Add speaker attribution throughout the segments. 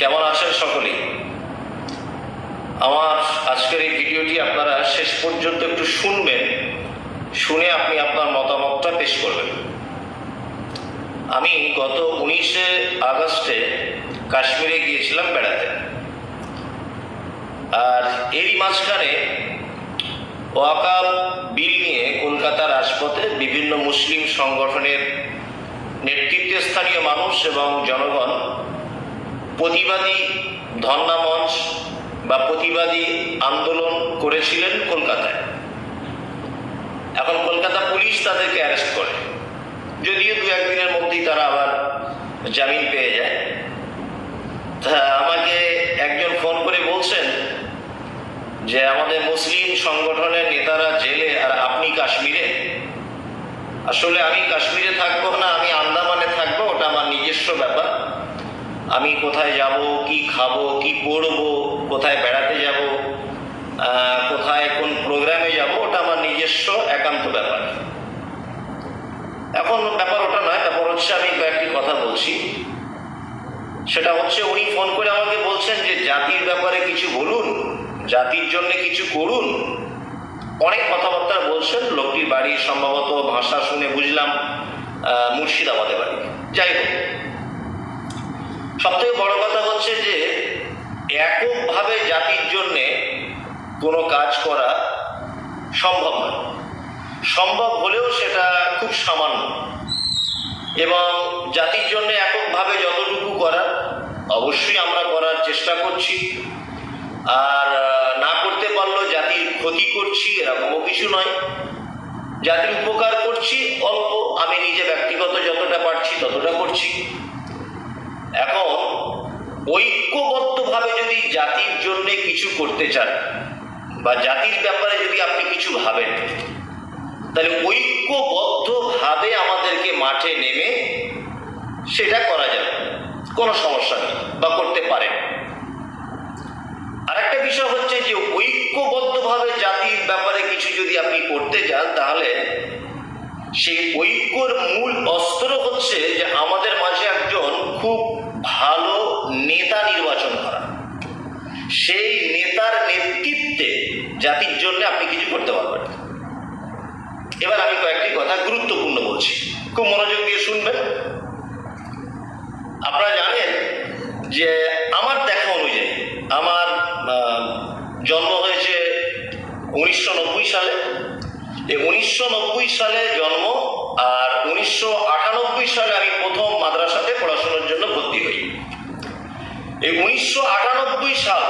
Speaker 1: কেমন আছেন সকলেই? আমার আজকের এই ভিডিওটি আপনারা শেষ পর্যন্ত একটু শুনবেন, শুনে আপনি আপনার মতামতটা পেশ করবেন। আমি গত উনিশে আগস্টে কাশ্মীরে গিয়েছিলাম বেড়াতে। আর এরই মাঝখানে ওয়াকাব বিল নিয়ে কলকাতার রাজপথে বিভিন্ন মুসলিম সংগঠনের নেতৃত্বে স্থানীয় মানুষ এবং জনগণ প্রতিবাদী ধর্ণা মঞ্চ বা প্রতিবাদী আন্দোলন করেছিলেন কলকাতায়। এখন কলকাতা পুলিশ তাদেরকে অ্যারেস্ট করে। যদিও দু একদিনের মধ্যেই তারা আবার জামিন পেয়ে যায়। তা আমাকে একজন ফোন করে বলছেন যে আমাদের মুসলিম সংগঠনের নেতারা জেলে, আর আপনি কাশ্মীরে? আসলে আমি কাশ্মীরে থাকব না, আমি আন্দামানে থাকব, ওটা আমার নিজস্ব ব্যাপার। আমি কোথায় যাব, কি খাব, কি পড়ব, কোথায় বেড়াতে যাব কোথায় কোন প্রোগ্রামে যাব, ওটা আমার নিজস্ব একান্ত ব্যাপার। এখন ব্যাপার ওটা নয়, ব্যাপার হচ্ছে আমি কয়েকটি কথা বলছি। সেটা হচ্ছে উনি ফোন করে আমাকে বলছেন যে, জাতির ব্যাপারে কিছু বলুন, জাতির জন্য কিছু করুন। অনেক কথাবার্তা বলছেন, লোকটির বাড়ি সম্ভবত ভাষা শুনে বুঝলাম মুর্শিদাবাদে বাড়ি। যাই হোক সবথেকে বড় কথা হচ্ছে যে, এককভাবে জাতির জন্যে কোনো কাজ করা সম্ভব নয়। সম্ভব হলেও সেটা খুব সামান্য। এবং জাতির জন্য এককভাবে যতটুকু করার অবশ্যই আমরা করার চেষ্টা করছি। আর না করতে পারলেও জাতির ক্ষতি করছি, এরকমও কিছু নয়। জাতির উপকার করছি, অল্প আমি নিজে ব্যক্তিগত যতটা পারছি ততটা করছি। এখন ঐক্যবদ্ধভাবে যদি জাতির জন্য কিছু করতে চান, বা জাতির ব্যাপারে যদি আপনি কিছু ভাবেন, তাহলে ঐক্যবদ্ধভাবে আমাদেরকে মাঠে নেমে সেটা করা যাবে। কোনো সমস্যা নেই, বা করতে পারেন। আরেকটা বিষয় হচ্ছে যে ঐক্যবদ্ধভাবে জাতির ব্যাপারে কিছু যদি আপনি করতে যান, তাহলে সেই ঐক্যর মূল অস্ত্র হচ্ছে যে আমাদের মাঝে একজন খুব ভালো নেতা নির্বাচন করা। সেই নেতার নেতৃত্বে জাতির জন্য আপনি কিছু করতে পারবেন। এবার আমি কয়েকটি কথা গুরুত্বপূর্ণ বলছি। খুব মনোযোগ দিয়ে শুনবেন। আপনারা জানেন যে আমার দেখা অনুযায়ী আমার জন্ম হয়েছে উনিশশো নব্বই সালে। এই উনিশশো নব্বই সালে জন্ম আর উনিশশো আটানব্বই সালে আমি প্রথম মাদ্রাসাতে পড়াশোনার জন্য ভর্তি হই। এই উনিশশো আটানব্বই সাল,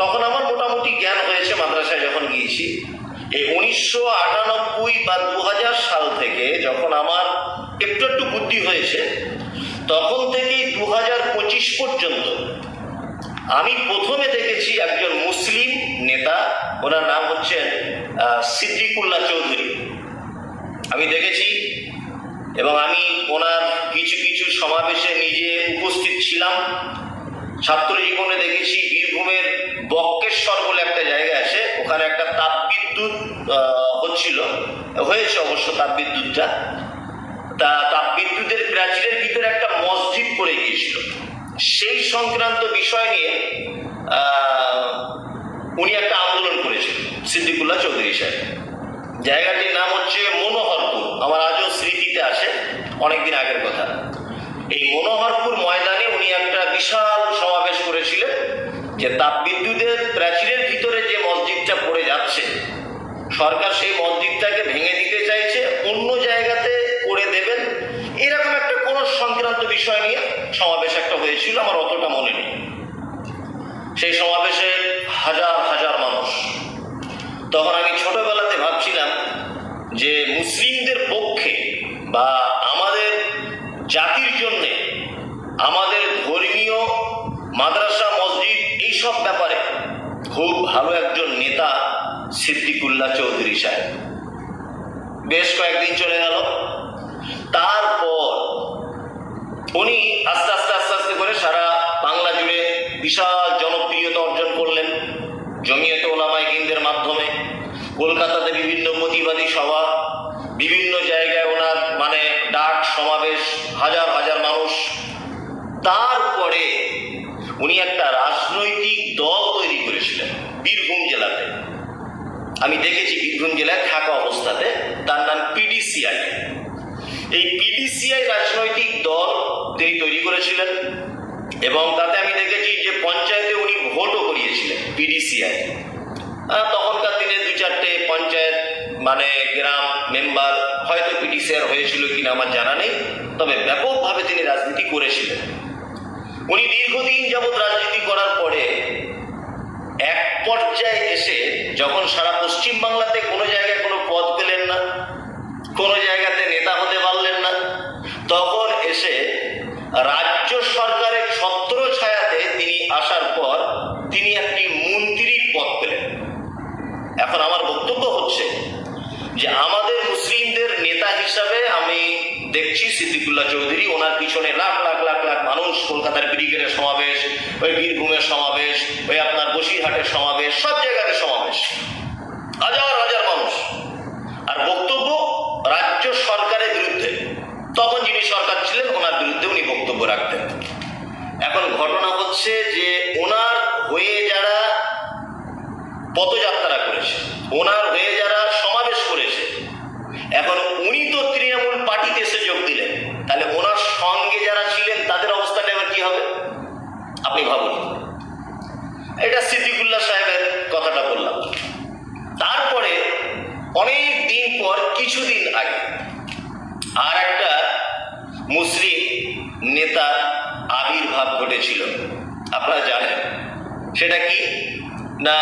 Speaker 1: তখন আমার মোটামুটি জ্ঞান হয়েছে মাদ্রাসায় যখন গিয়েছি। এই উনিশশো আটানব্বই বা দু হাজার সাল থেকে যখন আমার একটু একটু বুদ্ধি হয়েছে, তখন থেকেই দু পর্যন্ত আমি প্রথমে দেখেছি একজন মুসলিম নেতা, ওনার নাম হচ্ছেন সিদ্দিকুল্লাহ চৌধুরী। আমি দেখেছি এবং আমি ওনার কিছু কিছু সমাবেশে নিজে উপস্থিত ছিলাম। ছাত্র জীবনে দেখেছি বীরভূমের বক্কেশ্বর বলে একটা জায়গা আছে, ওখানে একটা তাপবিদ্যুৎ হচ্ছিল। হয়েছে অবশ্য তাপবিদ্যুৎটা। তা তাপবিদ্যুতের প্রাচীরের ভিতরে একটা মসজিদ পড়ে গিয়েছিল। সেই সংক্রান্ত বিষয় নিয়ে উনি একটা আন্দোলন করেছিলেন, সিদ্দিকুল্লাহ চৌধুরী সাহেব। জায়গাটির নাম হচ্ছে মনোহরপুর। আমার আজও স্মৃতিতে আসে অনেকদিন আগের কথা। এই মনোহরপুর ময়দানে উনি একটা বিশাল সমাবেশ করেছিলেন যে তাপবিদ্যুতের প্রাচীরের ভিতরে যে মসজিদটা পড়ে যাচ্ছে, সরকার সেই মসজিদটাকে ভেঙে দিতে চাইছে, অন্য জায়গাতে করে দেবেন, এরকম একটা কোনো সংক্রান্ত বিষয় নিয়ে সমাবেশ একটা হয়েছিল, আমার অতটা মনে নেই। সেই সমাবেশে হাজার হাজার মানুষ। তখন খুব ভালো একজন নেতা সিদ্দিকুল্লাহ চৌধুরী সাহেব। বেশ কয়েকদিন চলে গেল। তারপর উনি আস্তে আস্তে আস্তে আস্তে করে সারা বাংলা জুড়ে বিশাল জনপ্রিয়তা অর্জন করলেন। জমিয়ত ওলামাই হিন্দের মাধ্যমে। কলকাতাতে আমি দেখেছি বীরভূম জেলায় থাকা অবস্থাতে তার নাম পিডিসিআই এই পিডিসিআই রাজনৈতিক দল তিনি তৈরি করেছিলেন এবং তাতে আমি দেখেছি যে পঞ্চায়েতে উনি ভোটও করিয়েছিলেন পিডিসিআই তখনকার দিনে দু চারটে পঞ্চায়েত মানে গ্রাম মেম্বার হয়তো পিডিসিআর হয়েছিল কিনা আমার জানা নেই, তবে ব্যাপকভাবে তিনি রাজনীতি করেছিলেন। উনি দীর্ঘদিন যাবৎ রাজনীতি করার পরে এক পর্যায়ে এসে যখন সারা পশ্চিম বাংলাতে কোনো জায়গায় কোনো পদ পেলেন না, কোনো জায়গাতে নেতা হতে পারলেন না, তখন এসে রাজ্য সরকারের ছত্র ছায়াতে তিনি আসার পর তিনি একটি মন্ত্রীর পদ পেলেন। এখন আমার বক্তব্য হচ্ছে যে আমাদের মুসলিমদের নেতা হিসাবে আমি দেখছি সিদ্দিকুল্লাহ চৌধুরী, ওনার পিছনে লাখ লাখ মানুষ, কলকাতার ব্রিগেডের সমাবেশ, ওই বীরভূমের সমাবেশ, ওই আপনার বসিরহাটের সমাবেশ, সব জায়গাতে সমাবেশ। হাজার হাজার মানুষ। আর বক্তব্য রাজ্য সরকারের বিরুদ্ধে। তখন যিনি সরকার ছিলেন, ওনার বিরুদ্ধে উনি বক্তব্য রাখতেন। এখন ঘটনা হচ্ছে যে, ওনার হয়ে যারা পদযাত্রা করেছে, ওনার হয়ে যারা সমাবেশ করেছে এখন উনি তো তৃণমূল পার্টিতে এসে যোগ দিলেন তাহলে ওনার সঙ্গে যারা ছিলেন তাদের অবস্থাটা এবার কি হবে আপনি ভাবুন এটা সিদ্দিকুল্লাহ সাহেবের কথাটা বললাম তারপরে অনেক দিন পর, কিছুদিন আগে আর একটা মুসলিম নেতার আবির্ভাব ঘটেছিল। আপনারা জানেন, সেটা কি? না,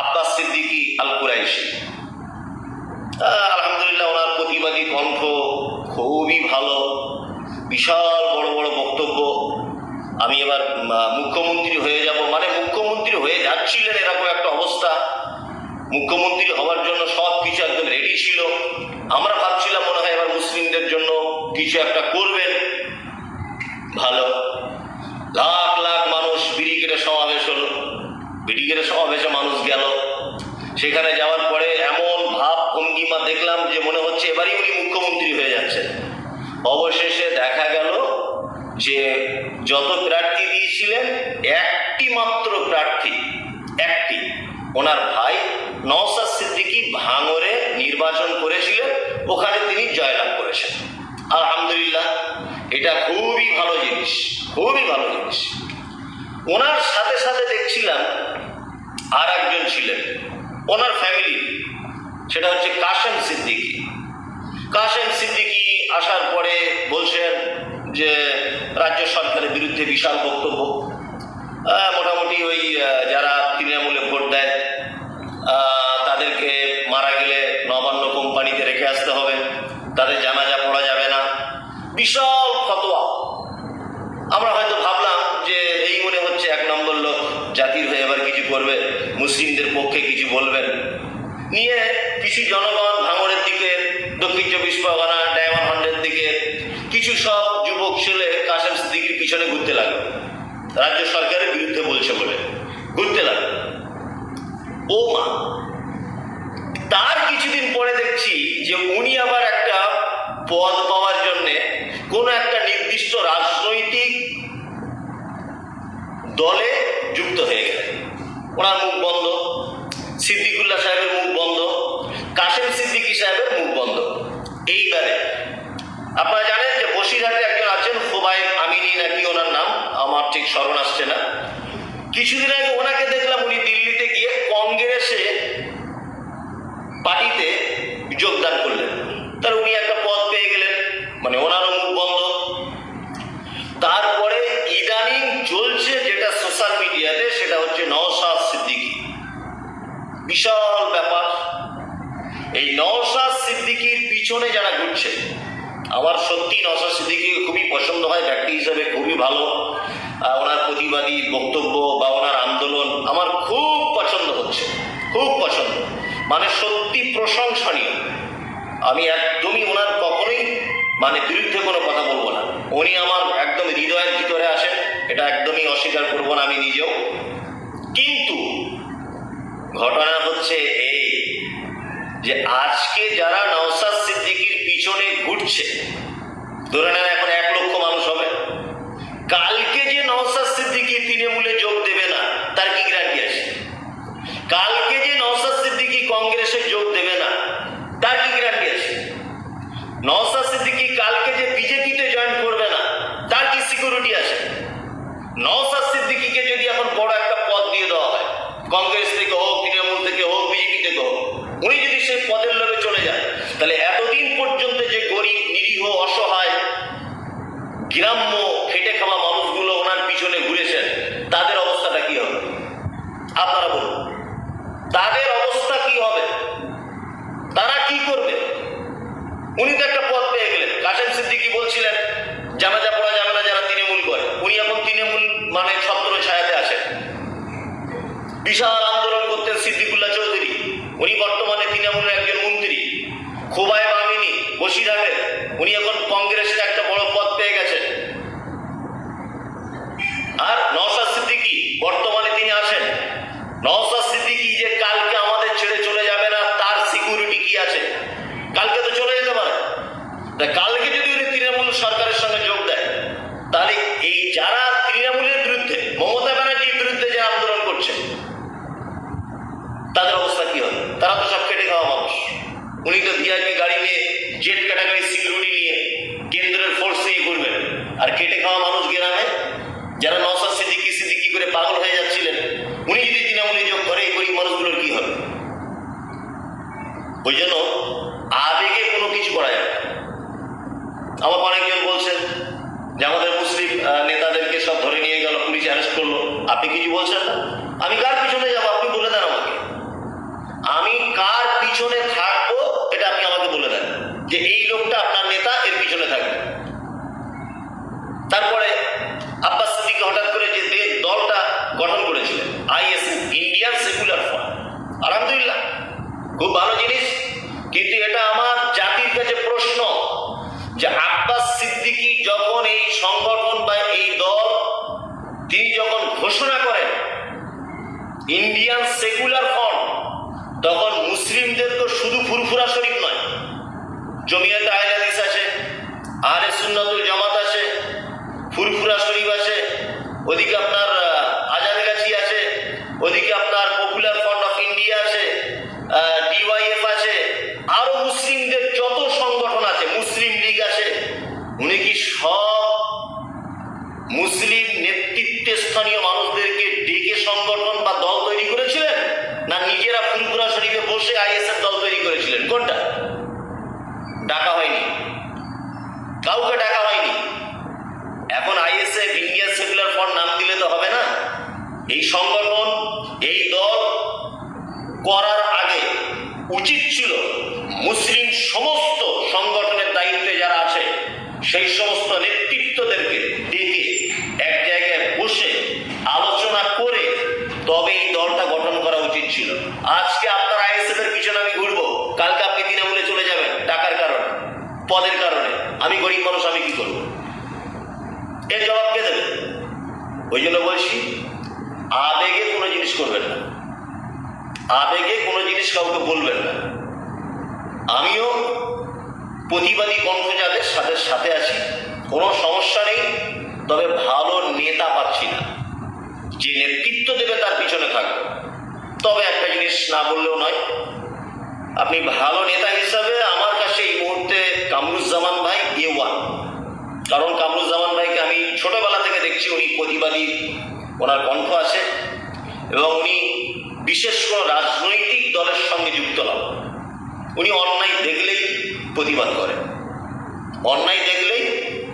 Speaker 1: আব্বাস সিদ্দিকি আল কুরাইশি। আলহামদুলিল্লাহ, ওনার প্রতিবাদী কণ্ঠ খুবই ভালো। বিশাল বড় বড় বক্তব্য। আমি এবার মুখ্যমন্ত্রী হয়ে যাব। মানে মুখ্যমন্ত্রী হয়ে যাচ্ছিলেন এরকম মুখ্যমন্ত্রী হওয়ার জন্য সব কিছু একদম রেডি ছিল। আমরা ভাবছিলাম মনে হয় এবার মুসলিমদের জন্য কিছু একটা করবেন। ভালো। লাখ লাখ মানুষ ব্রিগেডের সমাবেশ হলো। ব্রিগেডের সমাবেশে মানুষ গেল। সেখানে যাওয়ার পরে এমন ভাব ভঙ্গিমা দেখলাম যে মনে হচ্ছে এবারই উনি মুখ্যমন্ত্রী হয়ে যাচ্ছেন। অবশেষে দেখা গেল যে যত প্রার্থী দিয়েছিলেন, একটি মাত্র প্রার্থী, একটি, ওনার ভাই নওসাদ সিদ্দিকী ভাঙরে নির্বাচন করেছিলেন, ওখানে তিনি জয়লাভ করেছেন। আলহামদুলিল্লাহ, এটা খুবই ভালো জিনিস, খুবই ভালো জিনিস। ওনার সাথে সাথে দেখছিলাম আর একজন ছিলেন, ওনার ফ্যামিলি সেটা হচ্ছে কাশেম সিদ্দিকী। কাশেম সিদ্দিকী আসার পরে বলছেন যে, রাজ্য সরকারের বিরুদ্ধে বিশাল বক্তব্য। মোটামুটি ওই যারা তৃণমূলে ভোট দেয় আহ, তাদেরকে মারা গেলে নবান্ন কোম্পানিতে রেখে আসতে হবে তাদের জানাজা পড়া যাবে না বিশাল ফতোয়া আমরা হয়তো ভাবলাম যে এই মনে হচ্ছে এক নম্বর লোক জাতির হয়ে এবার কিছু করবে মুসলিমদের পক্ষে কিছু বলবেন নিয়ে কিছু জনগণ ভাঙড়ের দিকে, দক্ষিণ চব্বিশ পরগনা, ডায়মন্ড হান্ডের দিকে, কিছু সব যুবক ছেলে কাশেম সিদ্দিকির পিছনে ঘুরতে লাগল। রাজ্য সরকারের বিরুদ্ধে বলছে বলে। ঘুরতে লাগল। ও মা, তার কিছুদিন পরে দেখছি যে উনি আবার একটা পদ পাওয়ার জন্যে কোনো একটা নির্দিষ্ট রাজনৈতিক দলে যুক্ত হয়ে গেলেন। ওনার মুখ বন্ধ, সিদ্দিকুল্লাহ সাহেবের মুখ বন্ধ কাশেম সিদ্দিকী সাহেবের মুখ বন্ধ। এইবারে, আপনারা জানেন যে বসিরহাটে একজন আছেন হুবাইব আমিনী, নাকি ওনার নাম? আমার ঠিক স্মরণ আসছে না। কিছুদিন আগে ওনাকে দেখলাম উনি দিল্লিতে গিয়ে কংগ্রেসে পার্টিতে যোগদান করলেন। তার উনি একটা পদ পেয়ে গেলেন মানে ওনারও মুখ বন্ধ। তারপরে ইদানিং চলছে যেটা সোশ্যাল মিডিয়াতে, সেটা হচ্ছে নওশাদ সিদ্দিকী। বিশাল ব্যাপার। এই নওশাদ সিদ্দিকীর পিছনে যারা ঘুরছে, আমার সত্যি নওশাদ সিদ্দিকী খুবই পছন্দ হয়, ব্যক্তি হিসেবে খুবই ভালো। ওনার প্রতিবাদী বক্তব্য বা ওনার আন্দোলন আমার খুব পছন্দ হচ্ছে, খুব পছন্দ। মানে সত্যি প্রশংসনীয়। আমি একদমই ওনার কখনোই মানে বিরুদ্ধে কোনো কথা বলব না। উনি আমার একদম হৃদয়ের ভিতরে আসেন, এটা একদমই অস্বীকার করব না আমি নিজেও। কিন্তু ঘটনা হচ্ছে যে আজকে যারা নওসাদ সিদ্দিকির পিছনে ঘুরছে ধরে নেন এখন এক লক্ষ গ্রাম্য তাদের অবস্থা কি হবে? তারা তো সব কেটে খাওয়া মানুষ। উনি তো ভিআইপি গাড়ি নিয়ে জেট ক্যাটাগরি সিকিউরিটি নিয়ে কেন্দ্রের ফোর্স নিয়ে ঘুরবেন। আর কেটে খাওয়া মানুষ গ্রামে? যারা নওসাদ সিদ্দিকি সিদ্দিকি করে পাগল হয়ে যাচ্ছিলেন, উনি যদি তৃণমূলে যোগ করে, এই গরিব মানুষগুলোর কি হবে? ওই জন্য আবেগে কোনো কিছু করা যাবে। আমার অনেকজন বলছেন যে আমাদের মুসলিম নেতাদেরকে সব ধরে নিয়ে গেল, পুলিশ অ্যারেস্ট করল। আপনি কিছু বলছেন না? আমি কার পিছনে যাব? তারপরে আব্বাস হঠাৎ করে যে দলটা গঠন করেছিলেন, আইএস ইন্ডিয়ান সেকুলার ফ্রন্ট। আলহামদুলিল্লাহ, খুব ভালো জিনিস। কিন্তু এটা আমার জাতির কাছে প্রশ্ন যে আব্বাস সিদ্দিকি যখন এই সংগঠন বা এই দল, তিনি যখন ঘোষণা করেন ইন্ডিয়ান সেকুলার ফ্রন্ট, তখন মুসলিমদের তো শুধু ফুরফুরা শরীফ নয়। জমিয়াতে আয়লাদিস আছে আরে সুন্নাতুল জামাত আছে ফুরফুরা শরীফ আছে ওদিকে আপনার আজাদগাছি আছে, ওদিকে আপনার পপুলার ফ্রন্ট অফ ইন্ডিয়া আছে ডিওয়াইএফ আছে, আরও মুসলিমদের যত সংগঠন আছে, মুসলিম লীগ আছে, উনি কি সব মুসলিম নেতৃত্বে স্থানীয় মানুষদেরকে ডেকে সংগঠন বা দল তৈরি করেছিলেন? না নিজেরা ফুরফুরা শরীফে বসে আইএসএফ দল তৈরি করেছিলেন? কোনটা? ডাকা হয়নি। কাউকে ডাকা হয়নি। এখন আইএসএফ সমস্ত নেতৃত্বদেরকে ডেকে এক জায়গায় বসে আলোচনা করে তবে এই দলটা গঠন করা উচিত ছিল। আজকে আপনার আইএসএফ এর পিছনে আমি ঘুরবো। কালকে আপনি তৃণমূলে চলে যাবেন, টাকার কারণে, পদের কারণে। আমি গরিব মানুষ, আমি কি করব? এর জবাব কে দেবে? ওই জন্য বলছি, আবেগে কোনো জিনিস করবেন না। আবেগে কোনো জিনিস কাউকে বলবেন না। আমিও প্রতিবাদী কণ্ঠ যাদের সাথে সাথে আছি, কোনো সমস্যা নেই, তবে ভালো নেতা পাচ্ছি না। যে নেতৃত্ব দেবে তার পিছনে থাকবে। তবে একটা জিনিস না বললেও নয়, আপনি ভালো নেতা হিসাবে আমার কাছে এই মুহূর্তে কামরুজ্জামান ভাই এ ওয়ান কারণ কামরুজ্জামান ভাইকে আমি ছোটবেলা থেকে দেখছি, উনি প্রতিবাদী, ওনার কণ্ঠ আছে, এবং উনি বিশেষ কোনো রাজনৈতিক দলের সঙ্গে যুক্ত নন। উনি অন্যায় দেখলেই প্রতিবাদ করেন। অন্যায় দেখলেই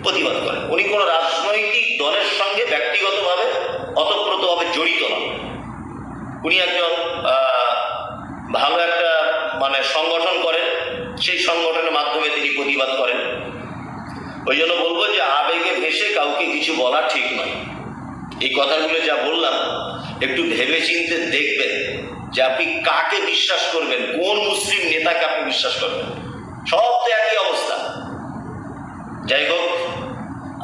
Speaker 1: প্রতিবাদ করেন। উনি কোনো রাজনৈতিক দলের সঙ্গে ব্যক্তিগতভাবে, অতপ্রতভাবে জড়িত নন। উনি একজন ভালো একটা মানে সংগঠন করেন। সেই সংগঠনের মাধ্যমে তিনি প্রতিবাদ করেন। ওই জন্য বলব যে, আবেগে ভেসে কাউকে কিছু বলা ঠিক নয়। এই কথাগুলো যা বললাম, একটু ভেবে চিনতে দেখবেন যে, আপনি কাকে বিশ্বাস করবেন? কোন মুসলিম নেতাকে আপনি বিশ্বাস করবেন? সব তো একই অবস্থা। যাই হোক,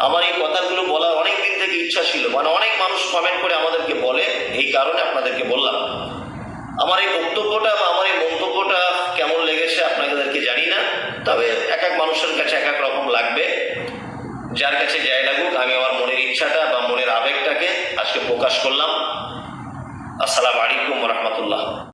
Speaker 1: আমার এই কথাগুলো বলার অনেক দিন থেকে ইচ্ছা ছিল মানে অনেক মানুষ কমেন্ট করে আমাদেরকে বলে, এই কারণে আপনাদেরকে বললাম। আমার এই বক্তব্যটা বা আমার এই মন্তব্যটা কেমন লেগেছে আপনাদেরকে জানি না, তবে এক এক মানুষের কাছে এক এক রকম লাগবে। যার কাছে যাই লাগুক, আমি আমার মনের ইচ্ছাটা বা মনের আবেগটাকে আজকে প্রকাশ করলাম। আসসালামু আলাইকুম রহমতুল্লাহ।